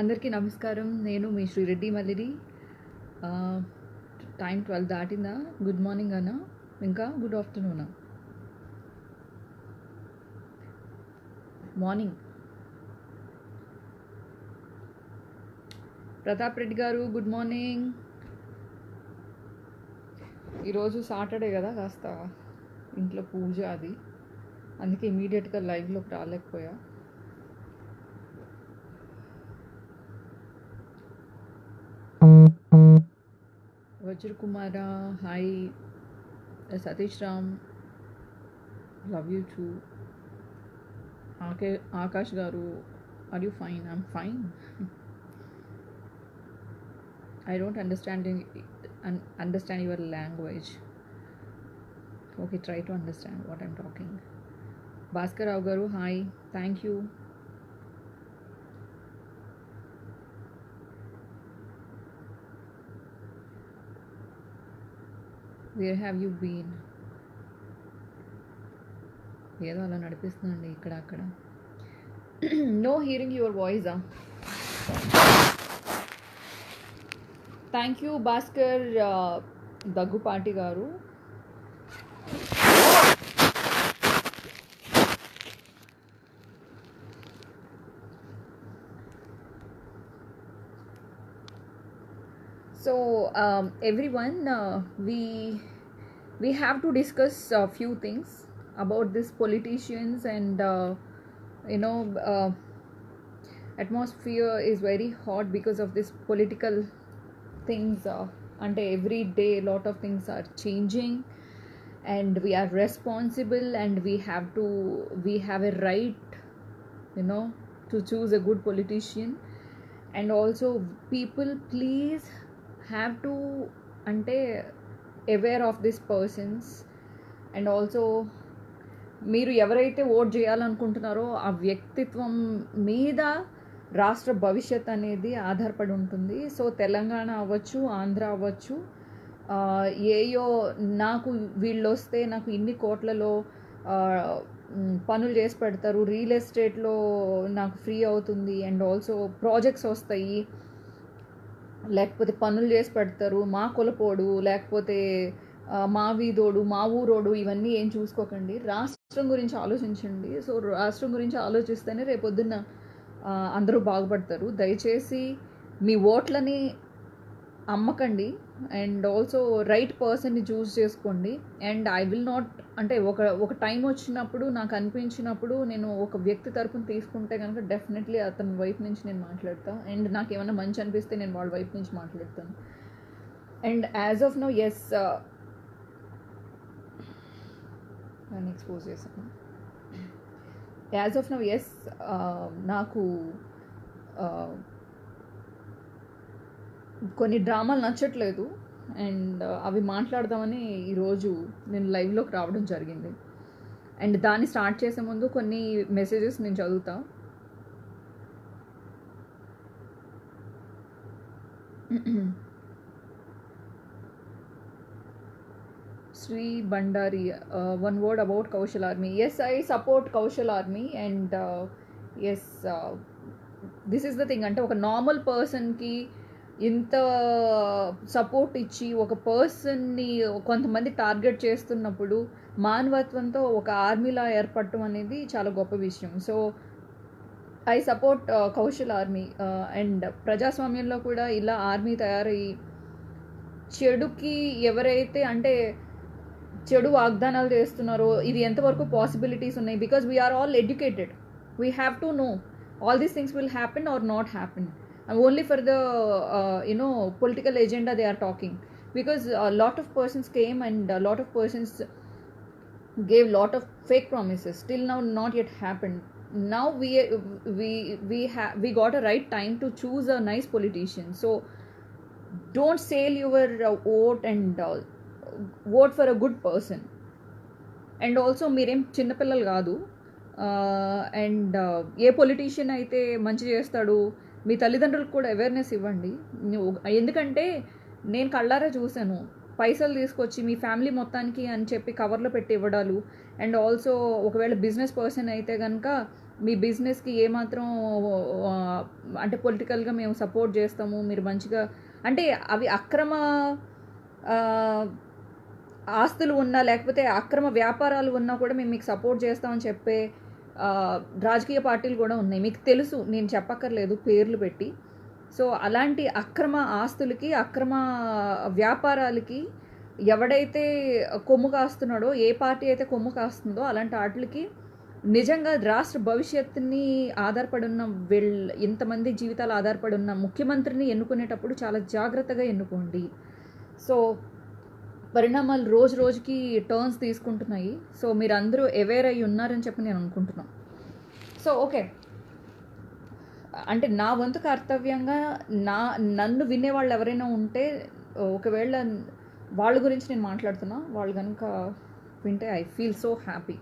అందరికీ నమస్కారం. నేను మీ శ్రీరెడ్డి మల్లిడి. టైం ట్వెల్వ్ దాటిందా? గుడ్ మార్నింగ్ అన్న. ఇంకా good afternoon? Morning. Pratap Reddy garu good morning. ఈరోజు సాటర్డే కదా కాస్త ఇంట్లో పూజ అది. అందుకే ఇమీడియట్గా లైవ్లోకి రాలేకపోయా. Vajrakumara, hi. Uh, Satish Ram, love you too. Okay, Akash Garu, are you fine? I'm fine. I don't understand un- understand your language. Okay, try to understand what I'm talking. Bhaskar Garu, hi. Thank you. Where have you been ఏదో అలా నడిపిస్తుందండి ఇక్కడ అక్కడ. No hearing your వాయిసా thank you Bhaskar Daggubati garu So, um, everyone, uh, we we have to discuss a few things about these politicians and uh, you know uh, atmosphere is very hot because of this political things uh, and every day a lot of things are changing and we are responsible and we have to we have a right you know to choose a good politician. And also people please have to అంటే aware of this persons and also మీరు ఎవరైతే vote చేయాలనుకుంటున్నారో ఆ వ్యక్తిత్వం మీద రాష్ట్ర భవిష్యత్ అనేది ఆధారపడి ఉంటుంది. సో తెలంగాణ అవ్వచ్చు ఆంధ్ర అవ్వచ్చు ఏయో నాకు వీళ్ళు వస్తే నాకు ఇన్ని కోట్లలో పనులు చేసి పెడతారు రియల్ ఎస్టేట్లో నాకు ఫ్రీ అవుతుంది అండ్ ఆల్సో ప్రాజెక్ట్స్ వస్తాయి. లేకపోతే పనులు చేసి పెడతారు మా కులపోడు లేకపోతే మా వీధోడు మా ఊరోడు ఇవన్నీ ఏం చూసుకోకండి. రాష్ట్రం గురించి ఆలోచించండి. సో రాష్ట్రం గురించి ఆలోచిస్తేనే రేపొద్దున్న అందరూ బాగుపడతారు. దయచేసి మీ ఓట్లని అమ్మకండి. అండ్ ఆల్సో రైట్ పర్సన్ని చూస్ చేసుకోండి. అండ్ ఐ విల్ నాట్ అంటే ఒక ఒక టైం వచ్చినప్పుడు నాకు అనిపించినప్పుడు నేను ఒక వ్యక్తి తరపున తీసుకుంటే కనుక డెఫినెట్లీ అతని వైపు నుంచి నేను మాట్లాడతాను అండ్ నాకు ఏమైనా మంచి అనిపిస్తే నేను వాళ్ళ వైపు నుంచి మాట్లాడతాను. And as of now yes uh, నన్ను ఎక్స్పోజ్ చేశాను. As of no yes uh, నాకు uh, కొన్ని డ్రామాలు నచ్చట్లేదు. అండ్ uh, అవి మాట్లాడదామని ఈరోజు నేను లైవ్లోకి రావడం జరిగింది. అండ్ దాన్ని స్టార్ట్ చేసే ముందు కొన్ని మెసేజెస్ నేను చదువుతా. Sri Bandari one word about Kaushal army yes I support Kaushal army and yes this is the thing అంటే ఒక నార్మల్ పర్సన్కి ఇంత సపోర్ట్ ఇచ్చి ఒక పర్సన్ని కొంతమంది టార్గెట్ చేస్తున్నప్పుడు మానవత్వంతో ఒక ఆర్మీలా ఏర్పడటం అనేది చాలా గొప్ప విషయం. So I support Kaushal army and ప్రజాస్వామ్యంలో కూడా ఇలా ఆర్మీ తయారయ్యి చెడుకి ఎవరైతే అంటే చెడు వాగ్దానాలు చేస్తున్నారో ఇది ఎంతవరకు పాసిబిలిటీస్ ఉన్నాయి? Because we are all educated we have to know all these things will happen or not happen only for the you know political agenda they are talking because lot of persons came and lot of persons gave lot of fake promises still now not yet happened now we we we have we got a right time to choose a nice politician so don't sell your uh, vote and uh, vote for a good person and also మీరేం చిన్నపిల్లలు కాదు and A politician అయితే మంచి చేస్తాడు మీ తల్లిదండ్రులకు కూడా awareness ఇవ్వండి. ఎందుకంటే నేను కళ్ళారా చూశాను. పైసలు తీసుకొచ్చి మీ ఫ్యామిలీ మొత్తానికి అని చెప్పి కవర్లో పెట్టి ఇవ్వడాలు. అండ్ ఆల్సో ఒకవేళ బిజినెస్ పర్సన్ అయితే కనుక మీ బిజినెస్కి ఏమాత్రం అంటే పొలిటికల్గా మేము సపోర్ట్ చేస్తాము. మీరు మంచిగా అంటే అవి అక్రమ ఆస్తులు ఉన్నా లేకపోతే అక్రమ వ్యాపారాలు ఉన్నా కూడా మేము మీకు సపోర్ట్ చేస్తామని చెప్పే రాజకీయ పార్టీలు కూడా ఉన్నాయి. మీకు తెలుసు నేను చెప్పక్కర్లేదు పేర్లు పెట్టి. సో అలాంటి అక్రమ ఆస్తులకి అక్రమ వ్యాపారాలకి ఎవడైతే కొమ్ము కాస్తున్నాడో ఏ పార్టీ అయితే కొమ్ము కాస్తుందో అలాంటి వాటికి నిజంగా రాష్ట్ర భవిష్యత్తుని ఆధారపడి ఉన్న వీళ్ళ ఇంతమంది జీవితాలు ఆధారపడి ఉన్న ముఖ్యమంత్రిని ఎన్నుకునేటప్పుడు చాలా జాగ్రత్తగా ఎన్నుకోండి. సో పరిణామాలు రోజు రోజుకి టర్న్స్ తీసుకుంటున్నాయి. సో మీరు అందరూ అవేర్ అయ్యి ఉన్నారని చెప్పి నేను అనుకుంటున్నాను సో ఓకే అంటే నా వంతు కర్తవ్యంగా నా నన్ను వినేవాళ్ళు ఎవరైనా ఉంటే ఒకవేళ వాళ్ళ గురించి నేను మాట్లాడుతున్నా వాళ్ళు కనుక వింటే ఐ ఫీల్ సో హ్యాపీ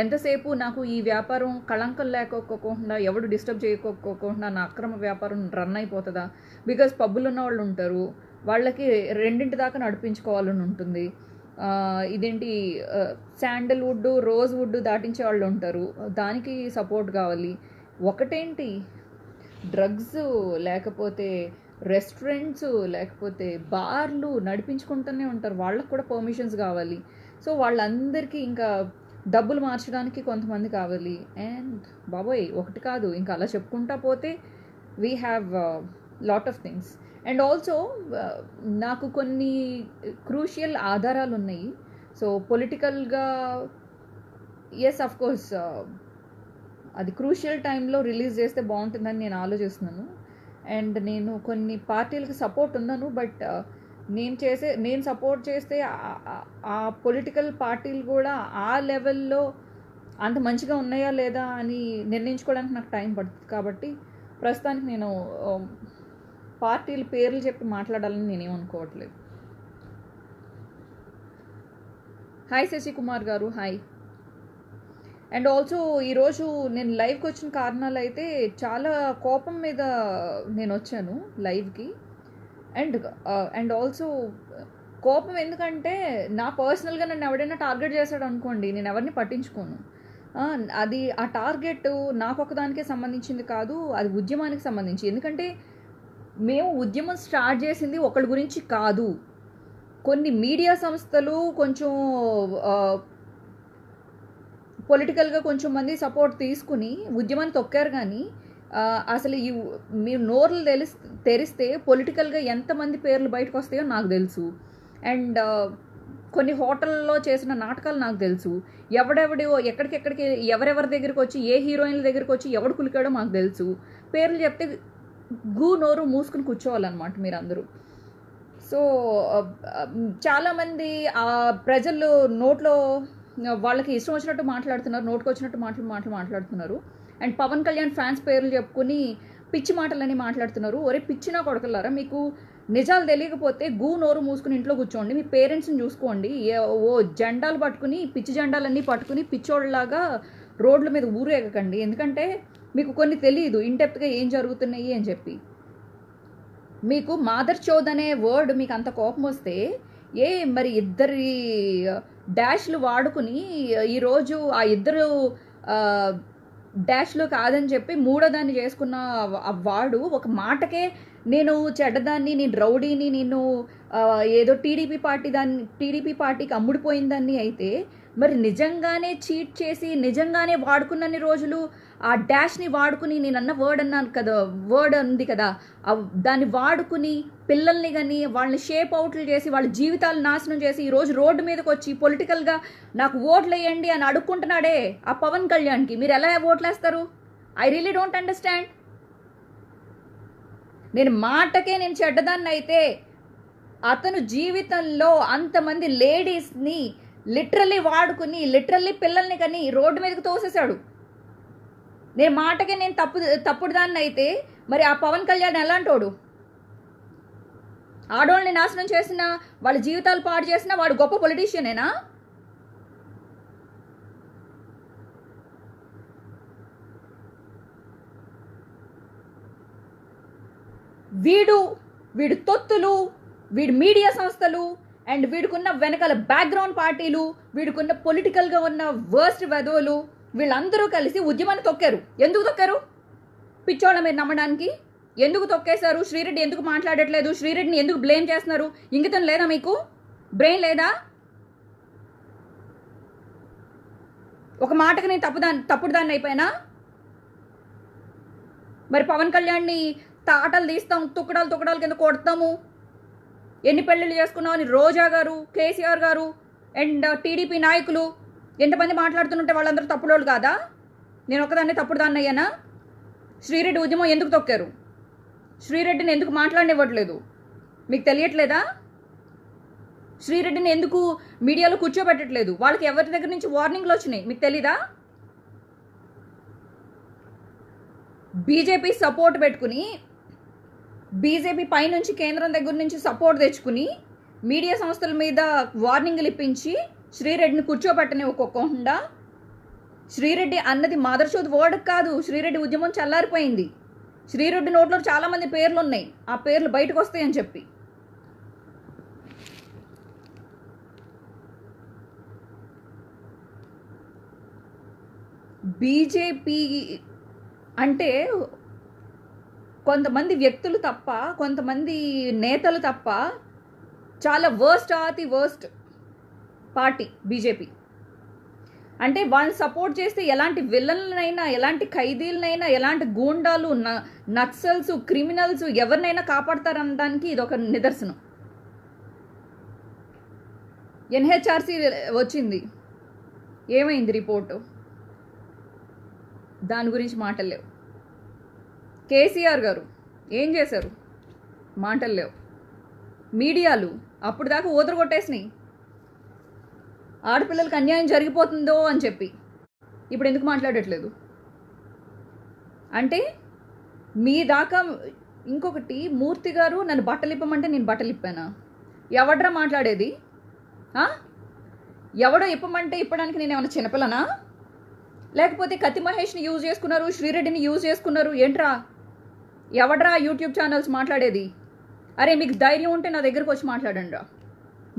ఎంతసేపు నాకు ఈ వ్యాపారం కళంకం లేకపోకుండా ఎవడు డిస్టర్బ్ చేయకోకుండా నా అక్రమ వ్యాపారం రన్ అయిపోతుందా? బికాజ్ పబ్బులు ఉన్న వాళ్ళు ఉంటారు. వాళ్ళకి రెండింటి దాకా నడిపించుకోవాలని ఉంటుంది. ఇదేంటి శాండల్వుడ్ రోజ్ వుడ్ దాటించే వాళ్ళు ఉంటారు. దానికి సపోర్ట్ కావాలి. ఒకటేంటి డ్రగ్స్ లేకపోతే రెస్టారెంట్స్ లేకపోతే బార్లు నడిపించుకుంటూనే ఉంటారు. వాళ్ళకు కూడా పర్మిషన్స్ కావాలి. సో వాళ్ళందరికీ ఇంకా డబ్బులు మార్చడానికి కొంతమంది కావాలి. అండ్ బాబోయ్ ఒకటి కాదు ఇంకా అలా చెప్పుకుంటా పోతే we have lot of things and also uh, నాకు కొన్ని క్రూషియల్ ఆధారాలు ఉన్నాయి. సో పొలిటికల్గా ఎస్ అఫ్ కోర్స్ అది క్రూషియల్ టైంలో రిలీజ్ చేస్తే బాగుంటుందని నేను ఆలోచిస్తున్నాను. అండ్ నేను కొన్ని పార్టీలకు సపోర్ట్ ఉన్నాను బట్ uh, నేను చేసే నేను సపోర్ట్ చేస్తే ఆ- పొలిటికల్ పార్టీలు కూడా ఆ లెవెల్లో అంత మంచిగా ఉన్నాయా లేదా అని నిర్ణయించుకోవడానికి నాకు టైం పడుతుంది. కాబట్టి ప్రస్తుతానికి నేను um, పార్టీల పేర్లు చెప్పి మాట్లాడాలని నేనేమనుకోవట్లేదు హాయ్ శశికుమార్ గారు హాయ్ అండ్ ఆల్సో ఈరోజు నేను లైవ్కి వచ్చిన కారణాలు అయితే చాలా కోపం మీద నేను వచ్చాను లైవ్కి అండ్ అండ్ ఆల్సో కోపం ఎందుకంటే నా పర్సనల్గా నన్ను ఎవడైనా టార్గెట్ చేశాడు అనుకోండి నేను ఎవరిని పట్టించుకోను. అది ఆ టార్గెట్ నాకు ఒకదానికే సంబంధించింది కాదు అది ఉద్యమానికి సంబంధించి. ఎందుకంటే మేము ఉద్యమం స్టార్ట్ చేసింది ఒకళ్ళ గురించి కాదు. కొన్ని మీడియా సంస్థలు కొంచెం పొలిటికల్గా కొంచెం మంది సపోర్ట్ తీసుకుని ఉద్యమాన్ని తొక్కారు కానీ అసలు ఈ మీరు నోర్లు తెలిస్ తెరిస్తే పొలిటికల్గా ఎంతమంది పేర్లు బయటకు వస్తాయో నాకు తెలుసు. అండ్ కొన్ని హోటల్లో చేసిన నాటకాలు నాకు తెలుసు. ఎవడెవడి ఎక్కడికెక్కడికి ఎవరెవరి దగ్గరికి వచ్చి ఏ హీరోయిన్ల దగ్గరికి వచ్చి ఎవడు కులికాడో మాకు తెలుసు. పేర్లు చెప్తే గూ నోరు మూసుకుని కూర్చోవాలన్నమాట మీరందరూ. సో చాలామంది ఆ ప్రజలు నోట్లో వాళ్ళకి ఇష్టం వచ్చినట్టు మాట్లాడుతున్నారు నోటుకు వచ్చినట్టు మాటలు మాటలు మాట్లాడుతున్నారు. అండ్ పవన్ కళ్యాణ్ ఫ్యాన్స్ పేర్లు చెప్పుకుని పిచ్చి మాటలని మాట్లాడుతున్నారు. ఒరే పిచ్చినా కొడకలారా మీకు నిజాలు తెలియకపోతే గూ నోరు మూసుకుని ఇంట్లో కూర్చోండి మీ పేరెంట్స్ని చూసుకోండి. ఓ జెండాలు పట్టుకుని పిచ్చి జెండాలన్నీ పట్టుకుని పిచ్చోళ్ళలాగా రోడ్ల మీద ఊరేగకండి. ఎందుకంటే మీకు కొన్ని తెలియదు ఇంటెప్త్గా ఏం జరుగుతున్నాయి అని చెప్పి. మీకు మాదర్ చోద్ అనే వర్డ్ మీకు అంత కోపం వస్తే ఏ మరి ఇద్దరి డాష్లు వాడుకుని ఈరోజు ఆ ఇద్దరు డాష్లో డాష్లు కాదని చెప్పి మూడో దాన్ని చేసుకున్న ఆ వాడు ఒక మాటకే నేను చెడ్డదాన్ని నేను రౌడీని నేను ఏదో టీడీపీ పార్టీ దాన్ని టీడీపీ పార్టీకి అమ్ముడిపోయిందాన్ని అయితే మరి నిజంగానే చీట్ చేసి నిజంగానే వాడుకున్నన్ని రోజులు ఆ డాష్ని వాడుకుని నేను అన్న వర్డ్ అన్నాను కదా వర్డ్ ఉంది కదా దాన్ని వాడుకుని పిల్లల్ని కానీ వాళ్ళని షేప్ అవుట్లు చేసి వాళ్ళ జీవితాలు నాశనం చేసి ఈరోజు రోడ్డు మీదకి వచ్చి పొలిటికల్గా నాకు ఓట్లు వేయండి అని అడుక్కుంటున్నాడే ఆ పవన్ కళ్యాణ్కి. మీరు ఎలా ఓట్లు వేస్తారు ఐ రియలీ డోంట్ అండర్స్టాండ్ నేను మాటకే నేను చెడ్డదాన్ని అయితే అతను జీవితంలో అంతమంది లేడీస్ని లిటరల్లీ వాడుకుని లిటరల్లీ పిల్లల్ని కానీ రోడ్డు మీదకి తోసేశాడు. నేను మాటకి నేను తప్పు తప్పుడు దాన్ని అయితే మరి ఆ పవన్ కళ్యాణ్ ఎలాంటోడు? ఆడవాళ్ళని నాశనం చేసిన వాళ్ళ జీవితాలు పాడు చేసిన వాడు గొప్ప పొలిటీషియనేనా? వీడు వీడు తొత్తులు వీడి మీడియా సంస్థలు అండ్ వీడికున్న వెనకాల బ్యాక్గ్రౌండ్ పార్టీలు వీడికున్న పొలిటికల్గా ఉన్న వర్స్ట్ వెధవులు వీళ్ళందరూ కలిసి ఉద్యమాన్ని తొక్కారు. ఎందుకు తొక్కారు? పిచ్చోళ్ళ మీరు నమ్మడానికి. ఎందుకు తొక్కేశారు? శ్రీరెడ్డి ఎందుకు మాట్లాడట్లేదు? శ్రీరెడ్డిని ఎందుకు బ్లేమ్ చేస్తున్నారు? ఇంగితం లేదా మీకు? బ్రెయిన్ లేదా? ఒక మాటకి నేను తప్పుదాన్ని తప్పుడు దాన్ని అయిపోయినా? మరి పవన్ కళ్యాణ్ని తాటలు తీస్తాం తుక్కడాలు తుక్కడాలు కింద కొడతాము. ఎన్ని పెళ్ళిళ్ళు చేసుకున్నామని రోజా గారు కేసీఆర్ గారు అండ్ టీడీపీ నాయకులు ఎంతమంది మాట్లాడుతుంటే వాళ్ళందరూ తప్పులోళ్ళు కాదా? నేను ఒకదాన్ని తప్పుడు దాన్ని అయ్యానా శ్రీరెడ్డి ఉద్యమం ఎందుకు తొక్కారు? శ్రీరెడ్డిని ఎందుకు మాట్లాడనివ్వట్లేదు? మీకు తెలియట్లేదా? శ్రీరెడ్డిని ఎందుకు మీడియాలో కూర్చోబెట్టట్లేదు? వాళ్ళకి ఎవరి దగ్గర నుంచి వార్నింగ్లు వచ్చినాయి? మీకు తెలీదా? బీజేపీ సపోర్ట్ పెట్టుకుని బీజేపీ పైనుంచి కేంద్రం దగ్గర నుంచి సపోర్ట్ తెచ్చుకుని మీడియా సంస్థల మీద వార్నింగ్లు ఇప్పించి శ్రీరెడ్డిని కూర్చోబెట్టని ఒక్కొక్కకుండా శ్రీరెడ్డి అన్నది మదర్షోద్ వర్డ్ కాదు. శ్రీరెడ్డి ఉద్యమం చల్లారిపోయింది. శ్రీరెడ్డి నోట్లో చాలామంది పేర్లు ఉన్నాయి ఆ పేర్లు బయటకు వస్తాయని చెప్పి. బీజేపీ అంటే కొంతమంది వ్యక్తులు తప్ప కొంతమంది నేతలు తప్ప చాలా వర్స్ట్ ఆతి వర్స్ట్ పార్టీ బీజేపీ. అంటే వాళ్ళని సపోర్ట్ చేస్తే ఎలాంటి విలన్లనైనా ఎలాంటి ఖైదీలనైనా ఎలాంటి గూండాలు న- నక్సల్స్ క్రిమినల్స్ ఎవరినైనా కాపాడతారనడానికి ఇది ఒక నిదర్శనం. ఎన్హెచ్ఆర్సీ వచ్చింది. ఏమైంది రిపోర్టు? దాని గురించి మాటలు లేవు. కేసీఆర్ గారు ఏం చేశారు? మాటలు లేవు. మీడియాలు అప్పుడు దాకా ఊదర కొట్టేసినాయి ఆడపిల్లలకి అన్యాయం జరిగిపోతుందో అని చెప్పి. ఇప్పుడు ఎందుకు మాట్లాడట్లేదు? అంటే మీ దాకా ఇంకొకటి మూర్తి గారు నన్ను బట్టలు ఇప్పమంటే నేను బట్టలిప్పానా? ఎవడ్రా మాట్లాడేది? ఎవడో ఇప్పమంటే ఇప్పడానికి నేను ఏమైనా చిన్నపిల్లనా? లేకపోతే కత్తి మహేష్ని యూజ్ చేసుకున్నారు శ్రీరెడ్డిని యూజ్ చేసుకున్నారు ఏంట్రా? ఎవడ్రా యూట్యూబ్ ఛానల్స్ మాట్లాడేది? అరే మీకు ధైర్యం ఉంటే నా దగ్గరకు వచ్చి మాట్లాడండి రా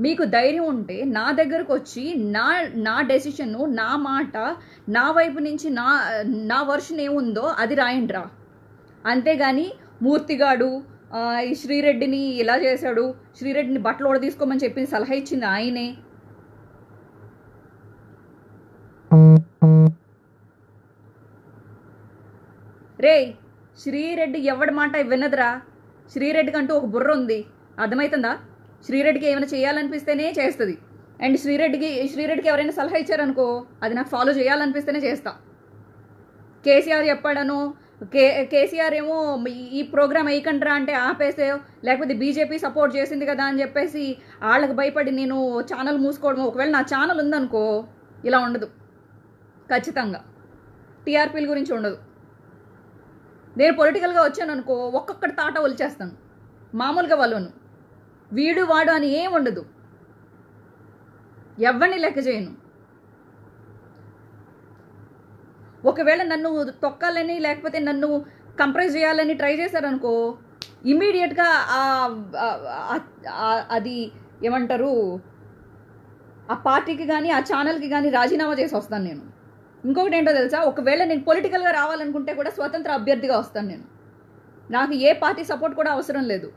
మీకు ధైర్యం ఉంటే నా దగ్గరకు వచ్చి నా నా డెసిషన్ నా మాట నా వైపు నుంచి నా నా వర్షన్ ఏముందో అది రాయండిరా. అంతేగాని మూర్తిగాడు ఈ శ్రీరెడ్డిని ఇలా చేశాడు శ్రీరెడ్డిని బట్టలు కూడా తీసుకోమని చెప్పి సలహా ఇచ్చింది ఆయనే. రే శ్రీరెడ్డి ఎవడి మాట వినదురా శ్రీరెడ్డికి అంటూ ఒక బుర్ర ఉంది. అర్థమవుతుందా శ్రీరెడ్డికి ఏమైనా చేయాలనిపిస్తేనే చేస్తుంది. అండ్ శ్రీరెడ్డికి శ్రీరెడ్డికి ఎవరైనా సలహా ఇచ్చారనుకో అది నాకు ఫాలో చేయాలనిపిస్తేనే చేస్తా. కేసీఆర్ చెప్పాడను కే కేసీఆర్ ఏమో ఈ- ఈ ప్రోగ్రామ్ వేయకండ్రా అంటే ఆపేసే లేకపోతే బీజేపీ సపోర్ట్ చేసింది కదా అని చెప్పేసి వాళ్ళకి భయపడి నేను ఛానల్ మూసుకోవడం ఒకవేళ నా ఛానల్ ఉందనుకో ఇలా ఉండదు. ఖచ్చితంగా. టీఆర్పీల గురించి ఉండదు. నేను పొలిటికల్గా వచ్చాను అనుకో ఒక్కొక్కటి తాట ఒలిచేస్తాను. మామూలుగా వాళ్ళను. వీడు వాడు అని ఏం ఉండదు. ఎవరిని లెక్క చేయను. ఒకవేళ నన్ను తొక్కాలని లేకపోతే నన్ను కంప్రైజ్ చేయాలని ట్రై చేశారనుకో ఇమీడియట్గా అది ఏమంటారు ఆ పార్టీకి కానీ ఆ ఛానల్కి కానీ రాజీనామా చేసి వస్తాను నేను. ఇంకొకటి ఏంటో తెలుసా? ఒకవేళ నేను పొలిటికల్గా రావాలనుకుంటే కూడా స్వతంత్ర అభ్యర్థిగా వస్తాను నేను. నాకు ఏ పార్టీ సపోర్ట్ కూడా అవసరం లేదు.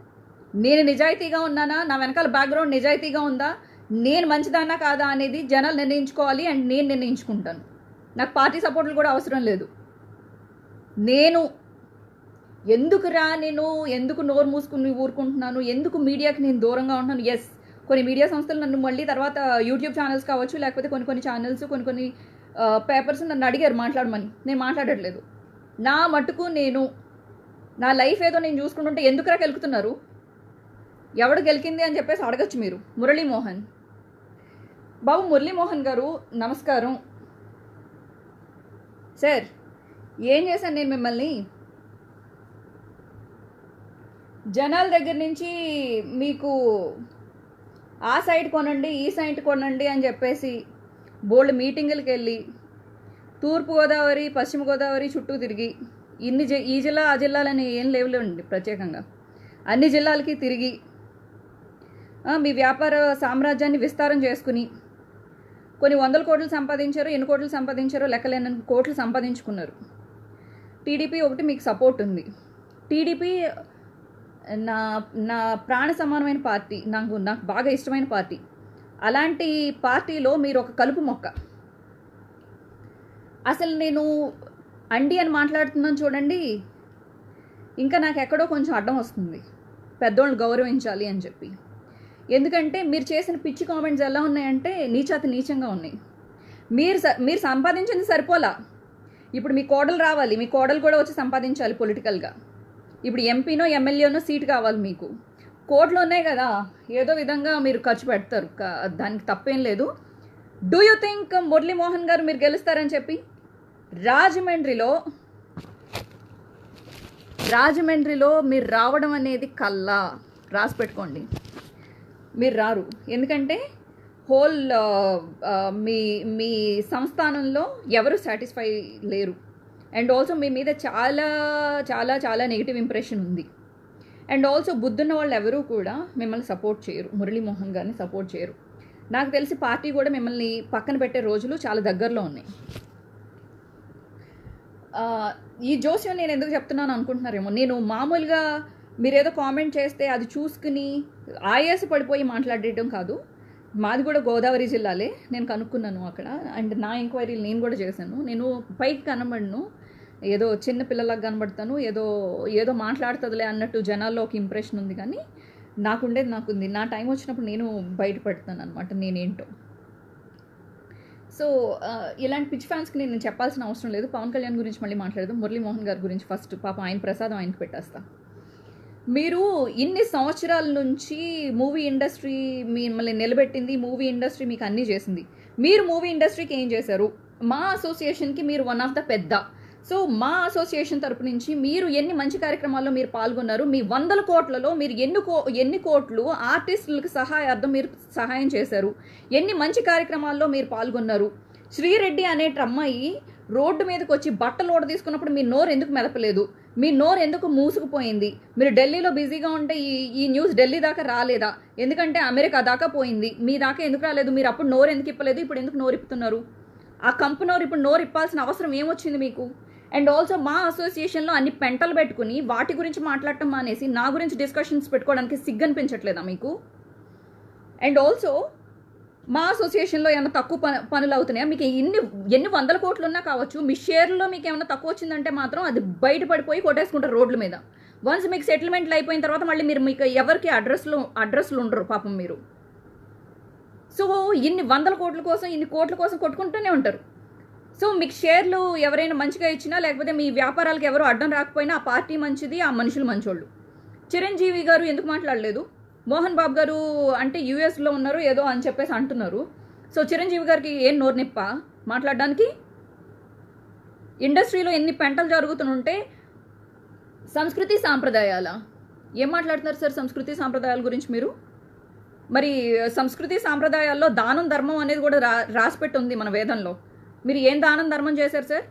నేను నిజాయితీగా ఉన్నానా? నా వెనకాల బ్యాక్గ్రౌండ్ నిజాయితీగా ఉందా? నేను మంచిదానా కాదా అనేది జనాలు నిర్ణయించుకోవాలి అండ్ నేను నిర్ణయించుకుంటాను. నాకు పార్టీ సపోర్ట్లు కూడా అవసరం లేదు. నేను ఎందుకురా నేను? ఎందుకు నోరు మూసుకుని ఊరుకుంటున్నాను? ఎందుకు మీడియాకి నేను దూరంగా ఉంటున్నాను? ఎస్ కొన్ని మీడియా సంస్థలు నన్ను మళ్ళీ తర్వాత యూట్యూబ్ ఛానల్స్ కావచ్చు లేకపోతే కొన్ని కొన్ని ఛానల్స్ కొన్ని కొన్ని పేపర్స్ నన్ను అడిగారు మాట్లాడమని. నేను మాట్లాడట్లేదు. నా మటుకు నేను నా లైఫ్ ఏదో నేను చూసుకుంటుంటే ఎందుకురా గెలుకుతున్నారు ఎవడు గెలికింది అని చెప్పేసి అడగచ్చు మీరు. మురళీమోహన్. బాబు మురళీమోహన్ గారు నమస్కారం. సార్ ఏం చేశాను నేను మిమ్మల్ని? జనాల దగ్గర నుంచి మీకు ఆ సైడ్ కొనండి ఈ సైడ్ కొనండి అని చెప్పేసి బోల్డ్ మీటింగులకు వెళ్ళి తూర్పుగోదావరి పశ్చిమ గోదావరి చుట్టూ తిరిగి ఇన్ని జి ఈ జిల్లా ఆ జిల్లాలని ఏం లేవులేండి ప్రత్యేకంగా. అన్ని జిల్లాలకి తిరిగి మీ వ్యాపార సామ్రాజ్యాన్ని విస్తారం చేసుకుని కొన్ని వందల కోట్లు సంపాదించారు ఎన్ని కోట్లు సంపాదించారో లెక్కలేని కోట్లు సంపాదించుకున్నారు. టీడీపీ ఒకటి మీకు సపోర్ట్ ఉంది. టీడీపీ నా నా ప్రాణ సమానమైన పార్టీ నాకు నాకు బాగా ఇష్టమైన పార్టీ. అలాంటి పార్టీలో మీరు ఒక కలుపు మొక్క. అసలు నేను అండి అని మాట్లాడుతున్నాను చూడండి ఇంకా నాకు ఎక్కడో కొంచెం అడ్డం వస్తుంది. పెద్దోళ్ళు గౌరవించాలి అని చెప్పి. ఎందుకంటే మీరు చేసిన పిచ్చి కామెంట్స్ ఎలా ఉన్నాయంటే నీచాతి నీచంగా ఉన్నాయి. మీరు స- మీరు సంపాదించింది సరిపోలా. ఇప్పుడు మీ కోడలు రావాలి మీ కోడలు కూడా వచ్చి సంపాదించాలి పొలిటికల్గా ఇప్పుడు ఎంపీనో ఎమ్మెల్యేనో సీట్ కావాలి మీకు. కోట్లు ఉన్నాయి కదా ఏదో విధంగా మీరు ఖర్చు పెడతారు. దానికి తప్పేం లేదు. డూ యూ థింక్ మురళీమోహన్ గారు మీరు గెలుస్తారని చెప్పి? రాజమండ్రిలో రాజమండ్రిలో మీరు రావడం అనేది కల్లా. రాసి పెట్టుకోండి. మీరు రారు. ఎందుకంటే హోల్ మీ మీ సంస్థానంలో ఎవరు సాటిస్ఫై లేరు. అండ్ ఆల్సో మీ మీద చాలా చాలా చాలా నెగిటివ్ ఇంప్రెషన్ ఉంది. అండ్ ఆల్సో బుద్ధున్న వాళ్ళు ఎవరూ కూడా మిమ్మల్ని సపోర్ట్ చేయరు. మురళీమోహన్ గారిని సపోర్ట్ చేయరు. నాకు తెలిసి పార్టీ కూడా మిమ్మల్ని పక్కన పెట్టే రోజులు చాలా దగ్గరలో ఉన్నాయి. ఈ జోస్యం నేను ఎందుకు చెప్తున్నాను అనుకుంటున్నారేమో. నేను మామూలుగా మీరేదో కామెంట్ చేస్తే అది చూసుకుని ఆయాస పడిపోయి మాట్లాడేయడం కాదు. మాది కూడా గోదావరి జిల్లాలే. నేను కనుక్కున్నాను అక్కడ. అండ్ నా ఎంక్వైరీలు నేను కూడా చేశాను. నేను పైకి కనబడను. ఏదో చిన్న పిల్లలకు కనబడతాను. ఏదో ఏదో మాట్లాడుతుందిలే అన్నట్టు జనాల్లో ఒక ఇంప్రెషన్ ఉంది కానీ నాకుండేది నాకుంది నా టైం వచ్చినప్పుడు నేను బయటపడతాను అనమాట నేనేంటో. సో ఇలాంటి పిచ్ ఫ్యాన్స్కి నేను చెప్పాల్సిన అవసరం లేదు. పవన్ కళ్యాణ్ గురించి మళ్ళీ మాట్లాడదాం. మురళీమోహన్ గారి గురించి ఫస్ట్ పాపం ఆయన ప్రసాదం ఆయనకి పెట్టేస్తా. మీరు ఇన్ని సంవత్సరాల నుంచి మూవీ ఇండస్ట్రీ మిమ్మల్ని నిలబెట్టింది మూవీ ఇండస్ట్రీ మీకు అన్నీ చేసింది. మీరు మూవీ ఇండస్ట్రీకి ఏం చేశారు? మా అసోసియేషన్కి మీరు వన్ ఆఫ్ ద పెద్ద. సో మా అసోసియేషన్ తరపు నుంచి మీరు ఎన్ని మంచి కార్యక్రమాల్లో మీరు పాల్గొన్నారు మీ వందల కోట్లలో మీరు ఎన్ని కో ఎన్ని కోట్లు ఆర్టిస్టులకు సహాయార్థం మీరు సహాయం చేశారు ఎన్ని మంచి కార్యక్రమాల్లో మీరు పాల్గొన్నారు. శ్రీరెడ్డి అనేట అమ్మాయి రోడ్డు మీదకి వచ్చి బట్టలు ఓడ తీసుకున్నప్పుడు మీ నోరు ఎందుకు మెదపలేదు? మీ నోరు ఎందుకు మూసుకుపోయింది? మీరు ఢిల్లీలో బిజీగా ఉంటే ఈ ఈ న్యూస్ ఢిల్లీ దాకా రాలేదా? ఎందుకంటే అమెరికా దాకా పోయింది. మీ దాకా ఎందుకు రాలేదు? మీరు అప్పుడు నోరు ఎందుకు ఇప్పలేదు? ఇప్పుడు ఎందుకు నోరు ఇప్పుతున్నారు? ఆ కంపెనీ ఇప్పుడు నోరు ఇప్పాల్సిన అవసరం ఏమొచ్చింది మీకు? అండ్ ఆల్సో మా అసోసియేషన్లో అన్ని పెంటలు పెట్టుకుని వాటి గురించి మాట్లాడటం మానేసి నా గురించి డిస్కషన్స్ పెట్టుకోవడానికి సిగ్గనిపించట్లేదా మీకు? అండ్ ఆల్సో మా అసోసియేషన్లో ఏమైనా తక్కువ పని పనులు అవుతున్నాయా మీకు ఎన్ని ఎన్ని వందల కోట్లు ఉన్నా కావచ్చు మీ షేర్లో మీకు ఏమైనా తక్కువ వచ్చిందంటే మాత్రం అది బయటపడిపోయి కొట్టేసుకుంటారు రోడ్ల మీద. వన్స్ మీకు సెటిల్మెంట్లు అయిపోయిన తర్వాత మళ్ళీ మీరు మీకు ఎవరికి అడ్రస్లు అడ్రస్లు ఉండరు పాపం మీరు. సో ఇన్ని వందల కోట్ల కోసం ఇన్ని కోట్ల కోసం కొట్టుకుంటూనే ఉంటారు. సో మీకు షేర్లు ఎవరైనా మంచిగా ఇచ్చినా లేకపోతే మీ వ్యాపారాలకు ఎవరు అడ్డం రాకపోయినా ఆ పార్టీ మంచిది ఆ మనుషులు మంచోళ్ళు. చిరంజీవి గారు ఎందుకు మాట్లాడలేదు? మోహన్ బాబు గారు అంటే యూఎస్లో ఉన్నారు ఏదో అని చెప్పేసి అంటున్నారు. సో చిరంజీవి గారికి ఏం నోరునిప్ప మాట్లాడడానికి? ఇండస్ట్రీలో ఎన్ని పెంటలు జరుగుతుంటే సంస్కృతి సాంప్రదాయాల? ఏం మాట్లాడుతున్నారు సార్ సంస్కృతి సాంప్రదాయాల గురించి మీరు? మరి సంస్కృతి సాంప్రదాయాల్లో దానం ధర్మం అనేది కూడా రా రాసిపెట్టి ఉంది మన వేదంలో. మీరు ఏం దానం ధర్మం చేశారు సార్?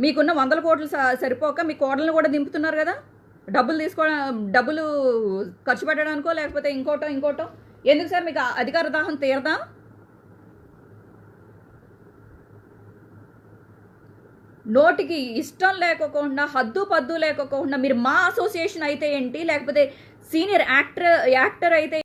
మీకున్న వందల కోట్లు స- సరిపోక మీ కోడలను కూడా దింపుతున్నారు కదా? డబ్బులు తీసుకోవడం డబ్బులు ఖర్చు పెట్టడానికో లేకపోతే ఇంకోటో ఇంకోటో? ఎందుకు సార్ మీకు అధికార దాహం తీరదా? నోటికి ఇష్టం లేకోకుండా హద్దు పద్దు లేకోకుండా మీరు మా అసోసియేషన్ అయితే ఏంటి? లేకపోతే సీనియర్ యాక్టర్ యాక్టర్ అయితే